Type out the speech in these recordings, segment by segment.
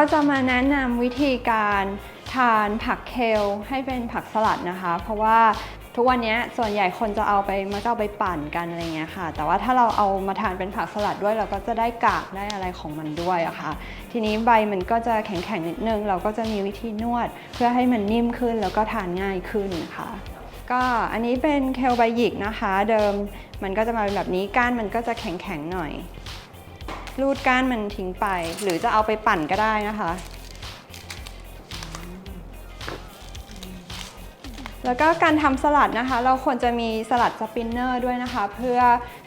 ก็จะมาแนะนำวิธีการทานผักเคลให้เป็นผักสลัดนะคะ เพราะว่าทุกวันนี้ส่วนใหญ่คนจะเอาไปมักจะเอาไปปั่นกันอะไรเงี้ยค่ะ แต่ว่าถ้าเราเอามาทานเป็นผักสลัดด้วย เราก็จะได้กากได้อะไรของมันด้วยอะค่ะ ทีนี้ใบมันก็จะแข็งๆนิดนึง เราก็จะมีวิธีนวด เพื่อให้มันนิ่มขึ้นแล้วก็ทานง่ายขึ้นะค่ะก็อันนี้เป็นเคลใบหยิกนะคะ เดิมมันก็จะมาเป็นแบบนี้ก้านมันก็จะแข็งๆหน่อย รูดก้านมันทิ้งไป หรือจะเอาไปปั่นก็ได้นะคะ แล้วก็การทำสลัดนะคะ เราควรจะมีสลัดสปินเนอร์ด้วยนะคะ เพื่อ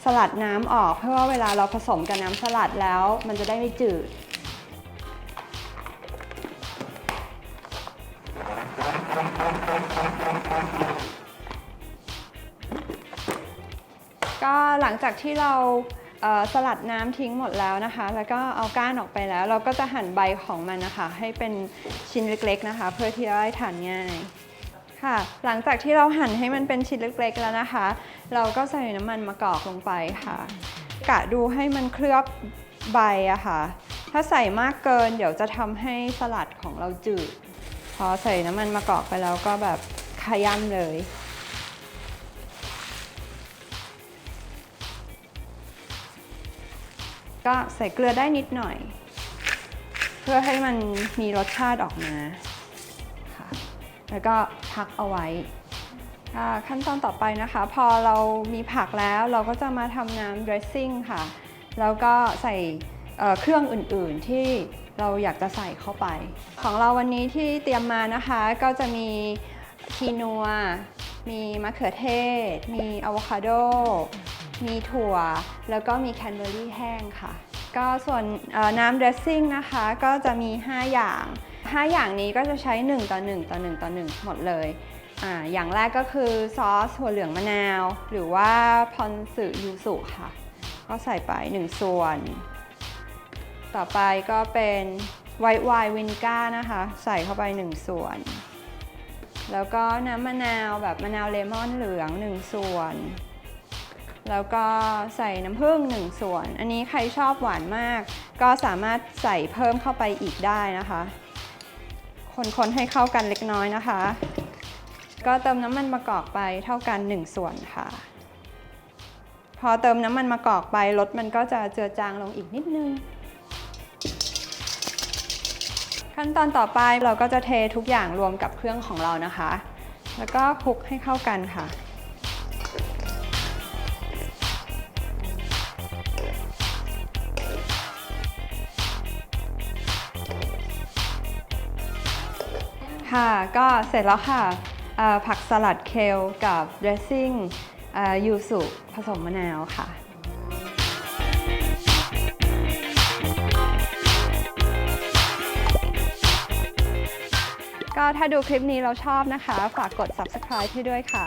สลัดน้ำออก เพื่อว่าเวลาเราผสมกับน้ำสลัดแล้ว มันจะได้ไม่จืดก็หลังจากที่เรา สลัดน้ำทิ้งหมดแล้วนะคะ แล้วก็เอาก้านออกไปแล้ว เราก็จะหั่นใบของมันนะคะ ให้เป็นชิ้นเล็กๆนะคะ เพื่อที่จะได้ทานง่ายค่ะ หลังจากที่เราหั่นให้มันเป็นชิ้นเล็กๆแล้วนะคะ เราก็ใส่น้ำมันมะกอกลงไปค่ะ กะดูให้มันเคลือบใบอะค่ะ ถ้าใส่มากเกินเดี๋ยวจะทำให้สลัดของเราจืด พอใส่น้ำมันมะกอกไปแล้วก็แบบขย้ำเลย ก็ใส่เกลือได้นิดหน่อย เพื่อให้มันมีรสชาติออกมาค่ะแล้วก็พักเอาไว้ ขั้นตอนต่อไปนะคะ พอเรามีผักแล้วเราก็จะมาทำน้ำ dressing ค่ะ แล้วก็ใส่เอ่อเครื่องอื่นๆที่เราอยากจะใส่เข้าไป ของเราวันนี้ที่เตรียมมานะคะ ก็จะมีคีนัว มีมะเขือเทศ มีอะโวคาโด มีถั่ว แล้วก็มีแคนเบอร์รี่แห้งค่ะ ก็ส่วนน้ำ dressing นะคะก็จะมี 5 อย่าง 5 อย่างนี้ก็จะใช้ 1 ต่อ 1 ต่อ 1 ต่อ 1 หมดเลยออย่างแรกก็คือซอสถั่วเหลืองมะนาว หรือว่าพอนสึยูสุค่ะ ก็ใส่ไป 1 ส่วน ต่อไปก็เป็นไวท์ไวน์วินก้านะคะ ใส่เข้าไป 1 ส่วน แล้วก็น้ำมะนาวแบบมะนาวเลมอนเหลือง 1 ส่วน แล้วก็ใส่น้ำผึ้ง1 ส่วน อันนี้ใครชอบหวานมาก ก็สามารถใส่เพิ่มเข้าไปอีกได้นะคะ คนๆให้เข้ากันเล็กน้อยนะคะ ก็เติมน้ำมันมะกอกไปเท่ากัน 1 ส่วนค่ะ พอเติมน้ำมันมะกอกไปรสมันก็จะเจือจางลงอีกนิดนึง ขั้นตอนต่อไปเราก็จะเททุกอย่างรวมกับเครื่องของเรานะคะ แล้วก็คลุกให้เข้ากันค่ะ ค่ะ ก็เสร็จแล้วค่ะผักสลัดเคลกับ dressing เอ่อยูสุผสมมะนาวค่ะก็ถ้าดูคลิปนี้เราชอบนะคะ ฝากกด subscribe ให้ด้วยค่ะ